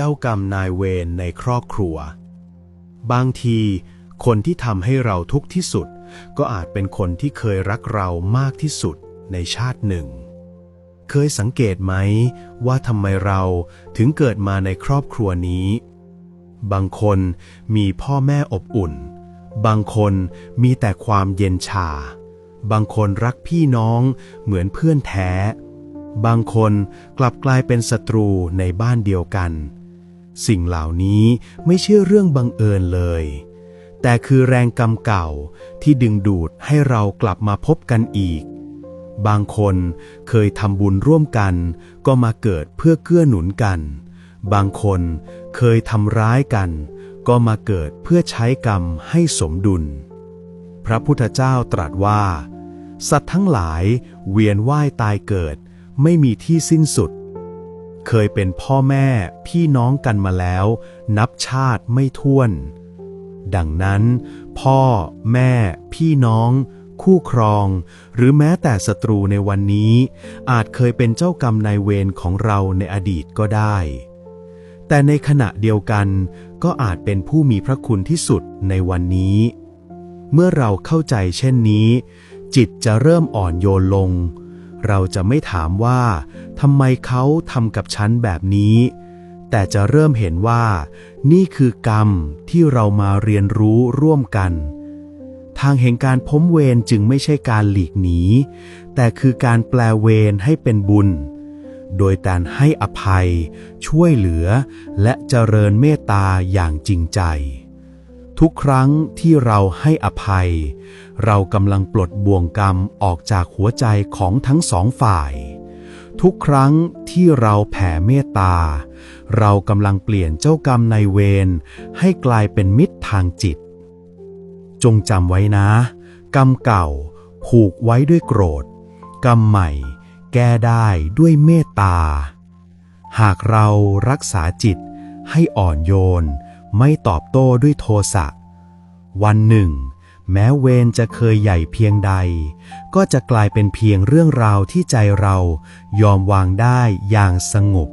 จ้ากรรมนายเวรในครอบครัว บางที คนที่ทำให้เราทุกข์ที่สุด ก็อาจเป็นคนที่เคยรักเรามากที่สุดในชาติหนึ่ง เคยสังเกตไหมว่าทำไมเราถึงเกิดมาในครอบครัวนี้ บางคนมีพ่อแม่อบอุ่น บางคนมีแต่ความเย็นชา บางคนรักพี่น้องเหมือนเพื่อนแท้บางคนกลับกลายเป็นศัตรูในบ้านเดียวกัน สิ่งเหล่านี้ไม่ใช่เรื่องบังเอิญเลย แต่คือแรงกรรมเก่าที่ดึงดูดให้เรากลับมาพบกันอีก บางคนเคยทำบุญร่วมกัน ก็มาเกิดเพื่อเกื้อหนุนกัน บางคนเคยทำร้ายกัน ก็มาเกิดเพื่อใช้กรรมให้สมดุล พระพุทธเจ้าตรัสว่า สัตว์ทั้งหลายเวียนว่ายตายเกิด ไม่มีที่สิ้นสุด เคยเป็นพ่อแม่พี่น้องกันมาแล้ว นับชาติไม่ถ้วน ดังนั้น พ่อ แม่ พี่น้อง คู่ครอง หรือแม้แต่ศัตรูในวันนี้ อาจเคยเป็นเจ้ากรรมนายเวรของเราในอดีตก็ได้ แต่ในขณะเดียวกัน ก็อาจเป็นผู้มีพระคุณที่สุดในวันนี้ เมื่อเราเข้าใจเช่นนี้ จิตจะเริ่มอ่อนโยนลง เราจะไม่ถามว่าทำไมเขาทำกับฉันแบบนี้ แต่จะเริ่มเห็นว่า นี่คือกรรมที่เรามาเรียนรู้ร่วมกัน ทางแห่งการพ้มเวรจึงไม่ใช่การหลีกหนี แต่คือการแปลเวรให้เป็นบุญ โดยการให้อภัย ช่วยเหลือ และเจริญเมตตาอย่างจริงใจ ทุกครั้งที่เราให้อภัย เรากำลังปลดบ่วงกรรมออกจากหัวใจของทั้งสองฝ่าย ทุกครั้งที่เราแผ่เมตตา เรากำลังเปลี่ยนเจ้ากรรมในเวรให้กลายเป็นมิตรทางจิต จงจำไว้นะ กรรมเก่าผูกไว้ด้วยโกรธ กรรมใหม่ แก้ได้ด้วยเมตตา หากเรารักษาจิตให้อ่อนโยน ไม่ตอบโต้ด้วยโทสะ วันหนึ่ง แม้เวรจะเคยใหญ่เพียงใด ก็จะกลายเป็นเพียงเรื่องราวที่ใจเรายอมวางได้อย่างสงบ